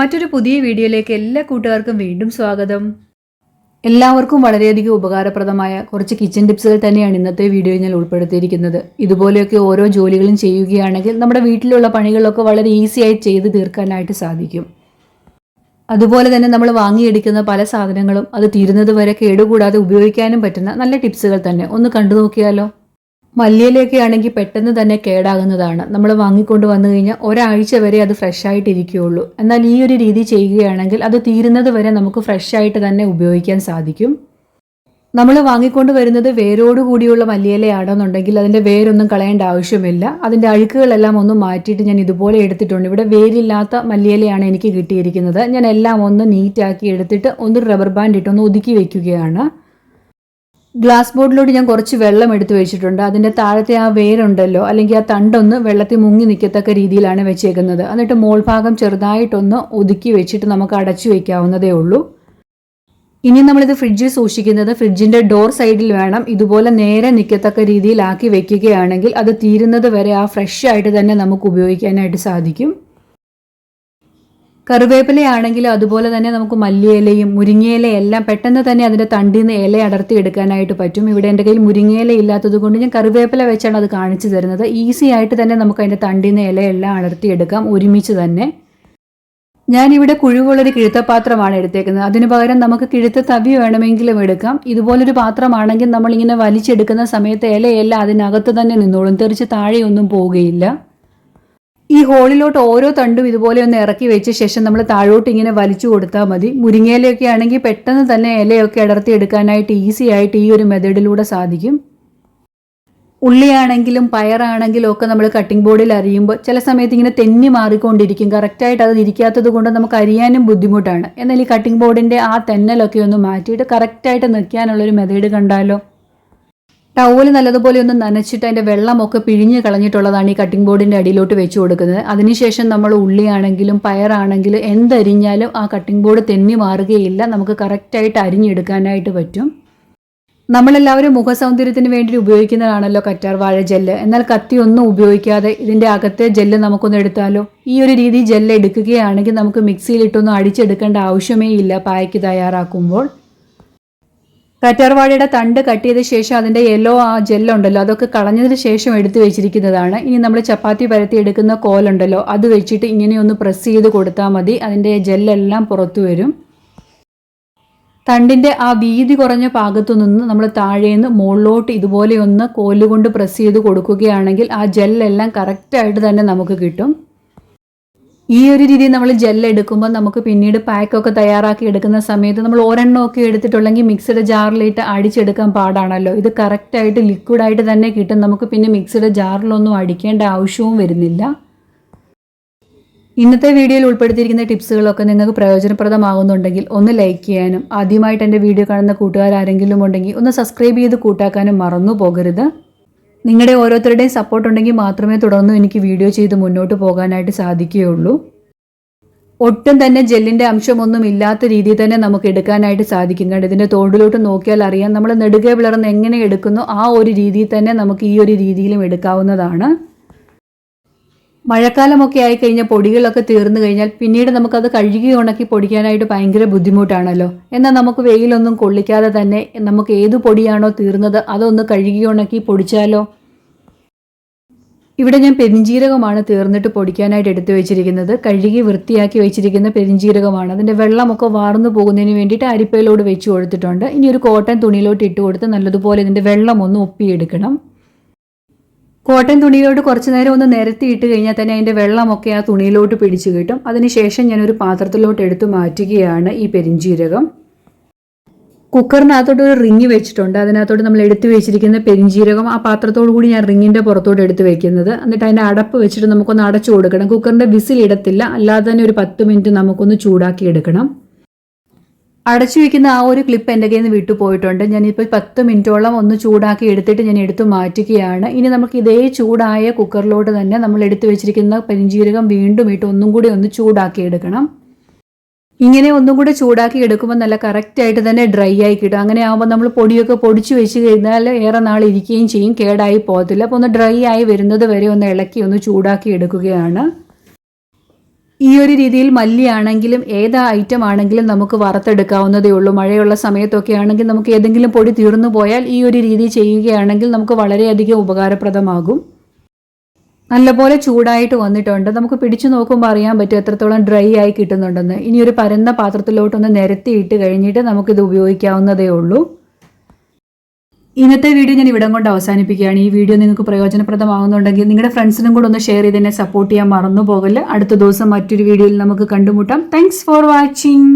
മറ്റൊരു പുതിയ വീഡിയോയിലേക്ക് എല്ലാ കൂട്ടുകാർക്കും വീണ്ടും സ്വാഗതം. എല്ലാവർക്കും വളരെയധികം ഉപകാരപ്രദമായ കുറച്ച് കിച്ചൺ ടിപ്സുകൾ തന്നെയാണ് ഇന്നത്തെ വീഡിയോയിൽ ഞാൻ ഉൾപ്പെടുത്തിയിരിക്കുന്നത്. ഇതുപോലെയൊക്കെ ഓരോ ജോലികളും ചെയ്യുകയാണെങ്കിൽ നമ്മുടെ വീട്ടിലുള്ള പണികളൊക്കെ വളരെ ഈസിയായി ചെയ്ത് തീർക്കാനായിട്ട് സാധിക്കും. അതുപോലെ തന്നെ നമ്മൾ വാങ്ങിയെടുക്കുന്ന പല സാധനങ്ങളും അത് തീരുന്നത് വരെ കേടുകൂടാതെ ഉപയോഗിക്കാനും പറ്റുന്ന നല്ല ടിപ്സുകൾ തന്നെ. ഒന്ന് കണ്ടു നോക്കിയാലോ? മല്ലിയിലൊക്കെ പെട്ടെന്ന് തന്നെ കേടാകുന്നതാണ്. നമ്മൾ വാങ്ങിക്കൊണ്ട് വന്നു കഴിഞ്ഞാൽ ഒരാഴ്ച വരെ അത് ഫ്രഷ് ആയിട്ട് ഇരിക്കുകയുള്ളൂ എന്നാൽ ഈ ഒരു രീതി ചെയ്യുകയാണെങ്കിൽ അത് തീരുന്നത് വരെ നമുക്ക് ഫ്രഷ് ആയിട്ട് തന്നെ ഉപയോഗിക്കാൻ സാധിക്കും. നമ്മൾ വാങ്ങിക്കൊണ്ട് വരുന്നത് വേരോട് കൂടിയുള്ള മല്ലിയിലയാണെന്നുണ്ടെങ്കിൽ അതിന്റെ വേരൊന്നും കളയേണ്ട ആവശ്യമില്ല. അതിന്റെ അഴുക്കുകളെല്ലാം ഒന്ന് മാറ്റിയിട്ട് ഞാൻ ഇതുപോലെ എടുത്തിട്ടുണ്ട്. ഇവിടെ വേരില്ലാത്ത മല്ലിയിലയാണ് എനിക്ക് കിട്ടിയിരിക്കുന്നത്. ഞാൻ എല്ലാം ഒന്ന് നീറ്റാക്കി എടുത്തിട്ട് ഒന്ന് റബ്ബർ ബാൻഡ് ഇട്ടൊന്ന് ഒതുക്കി വെക്കുകയാണ്. ഗ്ലാസ് ബോട്ടിലോട്ട് ഞാൻ കുറച്ച് വെള്ളം എടുത്തു വെച്ചിട്ടുണ്ട്. അതിന്റെ താഴത്തെ ആ വേരുണ്ടല്ലോ അല്ലെങ്കിൽ ആ തണ്ടൊന്ന് വെള്ളത്തിൽ മുങ്ങി നിൽക്കത്തക്ക രീതിയിലാണ് വെച്ചേക്കുന്നത്. എന്നിട്ട് മോൾ മോൾഭാഗം ചെറുതായിട്ടൊന്ന് ഒതുക്കി വെച്ചിട്ട് നമുക്ക് അടച്ചു വയ്ക്കാവുന്നതേ ഉള്ളൂ. ഇനി നമ്മളിത് ഫ്രിഡ്ജിൽ സൂക്ഷിക്കുന്നത് ഫ്രിഡ്ജിന്റെ ഡോർ സൈഡിൽ വേണം. ഇതുപോലെ നേരെ നിൽക്കത്തക്ക രീതിയിലാക്കി വെക്കുകയാണെങ്കിൽ അത് തീരുന്നത് വരെ ആ ഫ്രഷ് ആയിട്ട് തന്നെ നമുക്ക് ഉപയോഗിക്കാനായിട്ട് സാധിക്കും. കറിവേപ്പിലയാണെങ്കിൽ അതുപോലെ തന്നെ നമുക്ക് മല്ലിയിലയും മുരിങ്ങയിലയും എല്ലാം പെട്ടെന്ന് തന്നെ അതിന്റെ തണ്ടിൽ നിന്ന് ഇല അടർത്തി എടുക്കാനായിട്ട് പറ്റും. ഇവിടെ എന്റെ കയ്യിൽ മുരിങ്ങയില ഇല്ലാത്തത് കൊണ്ട് ഞാൻ കറിവേപ്പില വെച്ചാണ് അത് കാണിച്ചു തരുന്നത്. ഈസി ആയിട്ട് തന്നെ നമുക്ക് അതിന്റെ തണ്ടിൽ നിന്ന് ഇലയെല്ലാം അടർത്തി എടുക്കാം. ഒരുമിച്ച് തന്നെ. ഞാനിവിടെ കുഴിവുള്ളൊരു കിഴുത്തപാത്രമാണ് എടുത്തേക്കുന്നത്. അതിന് പകരം നമുക്ക് കിഴുത്ത തവി വേണമെങ്കിലും എടുക്കാം. ഇതുപോലൊരു പാത്രമാണെങ്കിൽ നമ്മളിങ്ങനെ വലിച്ചെടുക്കുന്ന സമയത്ത് ഇലയെല്ലാം അതിനകത്ത് തന്നെ നിന്നോളും. തെറിച്ച് താഴെയൊന്നും പോവുകയില്ല. ഈ ഹോളിലോട്ട് ഓരോ തണ്ടും ഇതുപോലെ ഒന്ന് ഇറക്കി വെച്ച ശേഷം നമ്മൾ താഴോട്ട് ഇങ്ങനെ വലിച്ചു കൊടുത്താൽ മതി. മുരിങ്ങയിലയൊക്കെ ആണെങ്കിൽ പെട്ടെന്ന് തന്നെ ഇലയൊക്കെ അടർത്തി എടുക്കാനായിട്ട് ഈസി ആയിട്ട് ഈ ഒരു മെത്തേഡിലൂടെ സാധിക്കും. ഉള്ളിയാണെങ്കിലും പയറാണെങ്കിലും ഒക്കെ നമ്മൾ കട്ടിംഗ് ബോർഡിൽ അരിയുമ്പോൾ ചില സമയത്ത് ഇങ്ങനെ തെന്നി മാറിക്കൊണ്ടിരിക്കും. കറക്റ്റായിട്ട് അത് ഇരിക്കാത്തത് കൊണ്ട് നമുക്ക് അരിയാനും ബുദ്ധിമുട്ടാണ്. എന്നാൽ ഈ കട്ടിംഗ് ബോർഡിന്റെ ആ തെന്നലൊക്കെ ഒന്ന് മാറ്റിയിട്ട് കറക്റ്റായിട്ട് നിൽക്കാനുള്ളൊരു മെത്തേഡ് കണ്ടാലോ? ടവൽ നല്ലതുപോലെ ഒന്ന് നനച്ചിട്ട് അതിന്റെ വെള്ളമൊക്കെ പിഴിഞ്ഞ് കളഞ്ഞിട്ടുള്ളതാണ് ഈ കട്ടിംഗ് ബോർഡിന്റെ അടിയിലോട്ട് വെച്ച് കൊടുക്കുന്നത്. അതിനുശേഷം നമ്മൾ ഉള്ളിയാണെങ്കിലും പയറാണെങ്കിലും എന്തരിഞ്ഞാലും ആ കട്ടിംഗ് ബോർഡ് തെന്നി മാറുകയില്ല. നമുക്ക് കറക്റ്റായിട്ട് അരിഞ്ഞെടുക്കാനായിട്ട് പറ്റും. നമ്മളെല്ലാവരും മുഖസൗന്ദര്യത്തിന് വേണ്ടി ഉപയോഗിക്കുന്നതാണല്ലോ കറ്റാർ വാഴ ജെല്ല്. എന്നാൽ കത്തി ഒന്നും ഉപയോഗിക്കാതെ ഇതിന്റെ അകത്തെ ജെല്ല് നമുക്കൊന്ന് എടുത്താലോ? ഈ ഒരു രീതി ജെല്ല് എടുക്കുകയാണെങ്കിൽ നമുക്ക് മിക്സിയിലിട്ടൊന്നും അടിച്ചെടുക്കേണ്ട ആവശ്യമേ ഇല്ല പായ്ക്ക് തയ്യാറാക്കുമ്പോൾ. കറ്റാർവാഴയുടെ തണ്ട് കട്ട് ചെയ്ത ശേഷം അതിന്റെ യെല്ലോ ആ ജെല്ലുണ്ടല്ലോ അതൊക്കെ കളഞ്ഞതിന് ശേഷം എടുത്തു വെച്ചിരിക്കുന്നതാണ്. ഇനി നമ്മൾ ചപ്പാത്തി പരത്തി എടുക്കുന്ന കോലുണ്ടല്ലോ അത് വെച്ചിട്ട് ഇങ്ങനെയൊന്ന് പ്രസ് ചെയ്ത് കൊടുത്താൽ മതി. അതിന്റെ ജെല്ലെല്ലാം പുറത്തു വരും. തണ്ടിന്റെ ആ വീതി കുറഞ്ഞ ഭാഗത്തു നിന്ന് നമ്മൾ താഴേന്ന് മുകളിലോട്ട് ഇതുപോലെ ഒന്ന് കോലുകൊണ്ട് പ്രസ് ചെയ്ത് കൊടുക്കുകയാണെങ്കിൽ ആ ജെല്ലെല്ലാം കറക്റ്റായിട്ട് തന്നെ നമുക്ക് കിട്ടും. ഈ ഒരു രീതിയിൽ നമ്മൾ ജെല്ല് എടുക്കുമ്പോൾ നമുക്ക് പിന്നീട് പാക്കൊക്കെ തയ്യാറാക്കി എടുക്കുന്ന സമയത്ത് നമ്മൾ ഒരെണ്ണമൊക്കെ എടുത്തിട്ടുണ്ടെങ്കിൽ മിക്സിയുടെ ജാറിലിട്ട് അടിച്ചെടുക്കാൻ പാടാണല്ലോ. ഇത് കറക്റ്റായിട്ട് ലിക്വിഡായിട്ട് തന്നെ കിട്ടും. നമുക്ക് പിന്നെ മിക്സിയുടെ ജാറിലൊന്നും അടിക്കേണ്ട ആവശ്യവും വരുന്നില്ല. ഇന്നത്തെ വീഡിയോയിൽ ഉൾപ്പെടുത്തിയിരിക്കുന്ന ടിപ്സുകളൊക്കെ നിങ്ങൾക്ക് പ്രയോജനപ്രദമാകുന്നുണ്ടെങ്കിൽ ഒന്ന് ലൈക്ക് ചെയ്യാനും ആദ്യമായിട്ട് എന്റെ വീഡിയോ കാണുന്ന കൂട്ടുകാരാരെങ്കിലും ഉണ്ടെങ്കിൽ ഒന്ന് സബ്സ്ക്രൈബ് ചെയ്ത് കൂട്ടാക്കാനും മറന്നു പോകരുത്. നിങ്ങളുടെ ഓരോരുത്തരുടെയും സപ്പോർട്ട് ഉണ്ടെങ്കിൽ മാത്രമേ തുടർന്നും എനിക്ക് വീഡിയോ ചെയ്ത് മുന്നോട്ട് പോകാനായിട്ട് സാധിക്കുകയുള്ളൂ. ഒട്ടും തന്നെ ജെല്ലിന്റെ അംശമൊന്നും ഇല്ലാത്ത രീതിയിൽ തന്നെ നമുക്ക് എടുക്കാനായിട്ട് സാധിക്കും. കാരണം ഇതിന്റെ തോടിലോട്ട് നോക്കിയാൽ അറിയാം. നമ്മൾ നെടുകെ വിളർന്ന് എങ്ങനെ എടുക്കുന്നു ആ ഒരു രീതിയിൽ തന്നെ നമുക്ക് ഈ ഒരു രീതിയിലും എടുക്കാവുന്നതാണ്. മഴക്കാലമൊക്കെ ആയി കഴിഞ്ഞാൽ പൊടികളൊക്കെ തീർന്നു കഴിഞ്ഞാൽ പിന്നീട് നമുക്കത് കഴുകി ഉണക്കി പൊടിക്കാനായിട്ട് ഭയങ്കര ബുദ്ധിമുട്ടാണല്ലോ. എന്നാൽ നമുക്ക് വെയിലൊന്നും കൊള്ളിക്കാതെ തന്നെ നമുക്ക് ഏത് പൊടിയാണോ തീർന്നത് അതൊന്ന് കഴുകി ഉണക്കി പൊടിച്ചാലോ? ഇവിടെ ഞാൻ പെരിഞ്ചീരകമാണ് തീർന്നിട്ട് പൊടിക്കാനായിട്ട് എടുത്തു വെച്ചിരിക്കുന്നത്. കഴുകി വൃത്തിയാക്കി വെച്ചിരിക്കുന്ന പെരിഞ്ചീരകമാണ്. അതിന്റെ വെള്ളമൊക്കെ വാർന്നു പോകുന്നതിന് വേണ്ടിയിട്ട് അരിപ്പയിലോട് വെച്ച് കൊടുത്തിട്ടുണ്ട്. ഇനി ഒരു കോട്ടൺ തുണിയിലോട്ട് ഇട്ട് കൊടുത്ത് നല്ലതുപോലെ ഇതിന്റെ വെള്ളം ഒന്ന് ഒപ്പിയെടുക്കണം കോട്ടൺ തുണിയിലോട്ട് കുറച്ച് നേരം ഒന്ന് നിരത്തി ഇട്ട് കഴിഞ്ഞാൽ തന്നെ അതിന്റെ വെള്ളമൊക്കെ ആ തുണിയിലോട്ട് പിടിച്ചു കിട്ടും. അതിനുശേഷം ഞാനൊരു പാത്രത്തിലോട്ട് എടുത്തു മാറ്റുകയാണ് ഈ പെരിഞ്ചീരകം. കുക്കറിനകത്തോട്ട് ഒരു റിങ് വെച്ചിട്ടുണ്ട്. അതിനകത്തോട്ട് നമ്മൾ എടുത്തു വെച്ചിരിക്കുന്ന പെരിഞ്ചീരകം ആ പാത്രത്തോടു കൂടി ഞാൻ റിങ്ങിന്റെ പുറത്തോട്ട് എടുത്ത് വെക്കുന്നത്. എന്നിട്ട് അതിന്റെ അടപ്പ് വെച്ചിട്ട് നമുക്കൊന്ന് അടച്ചു കൊടുക്കണം. കുക്കറിന്റെ വിസിൽ ഇടത്തില്ല. അല്ലാതെ തന്നെ ഒരു പത്ത് മിനിറ്റ് നമുക്കൊന്ന് ചൂടാക്കി എടുക്കണം. അടച്ചു വെക്കുന്ന ആ ഒരു ക്ലിപ്പ് എന്റെ കയ്യിൽ നിന്ന് വിട്ടു പോയിട്ടുണ്ട്. ഞാനിപ്പോൾ പത്ത് മിനിറ്റോളം ഒന്ന് ചൂടാക്കി എടുത്തിട്ട് ഞാൻ എടുത്തു മാറ്റുകയാണ്. ഇനി നമുക്ക് ഇതേ ചൂടായ കുക്കറിലോട്ട് തന്നെ നമ്മൾ എടുത്തു വെച്ചിരിക്കുന്ന പെരിഞ്ചീരകം വീണ്ടും ഇട്ട് ഒന്നും കൂടി ഒന്ന് ചൂടാക്കി എടുക്കണം. ഇങ്ങനെ ഒന്നും കൂടി ചൂടാക്കി എടുക്കുമ്പോൾ നല്ല കറക്റ്റായിട്ട് തന്നെ ഡ്രൈ ആയി കിട്ടും. അങ്ങനെ ആകുമ്പോൾ നമ്മൾ പൊടിയൊക്കെ പൊടിച്ച് വെച്ച് കഴിഞ്ഞാൽ ഏറെ നാൾ ഇരിക്കുകയും ചെയ്യും. കേടായി പോകത്തില്ല. അപ്പോൾ ഒന്ന് ഡ്രൈ ആയി വരുന്നത് വരെ ഒന്ന് ഇളക്കി ഒന്ന് ചൂടാക്കി എടുക്കുകയാണ്. ഈ ഒരു രീതിയിൽ മല്ലിയാണെങ്കിലും ഏതാ ഐറ്റം ആണെങ്കിലും നമുക്ക് വറുത്തെടുക്കാവുന്നതേ ഉള്ളൂ. മഴയുള്ള സമയത്തൊക്കെ ആണെങ്കിൽ നമുക്ക് ഏതെങ്കിലും പൊടി തീർന്നു പോയാൽ ഈ ഒരു രീതി ചെയ്യുകയാണെങ്കിൽ നമുക്ക് വളരെയധികം ഉപകാരപ്രദമാകും. നല്ലപോലെ ചൂടായിട്ട് വന്നിട്ടുണ്ട്. നമുക്ക് പിടിച്ചു നോക്കുമ്പോൾ അറിയാൻ പറ്റും എത്രത്തോളം ഡ്രൈ ആയി കിട്ടുന്നുണ്ടെന്ന്. ഇനി ഒരു പരന്ന പാത്രത്തിലോട്ടൊന്ന് നിരത്തിയിട്ട് കഴിഞ്ഞിട്ട് നമുക്കിത് ഉപയോഗിക്കാവുന്നതേ ഉള്ളൂ. ഇന്നത്തെ വീഡിയോ ഞാൻ ഇവിടം കൊണ്ട് അവസാനിപ്പിക്കുകയാണ്. ഈ വീഡിയോ നിങ്ങൾക്ക് പ്രയോജനപ്രദമാകുന്നുണ്ടെങ്കിൽ നിങ്ങളുടെ ഫ്രണ്ട്സിനും കൂടെ ഒന്ന് ഷെയർ ചെയ്ത് എന്നെ സപ്പോർട്ട് ചെയ്യാൻ മറന്നു പോകല്ല അടുത്ത ദിവസം മറ്റൊരു വീഡിയോയിൽ നമുക്ക് കണ്ടുമുട്ടാം. Thanks for watching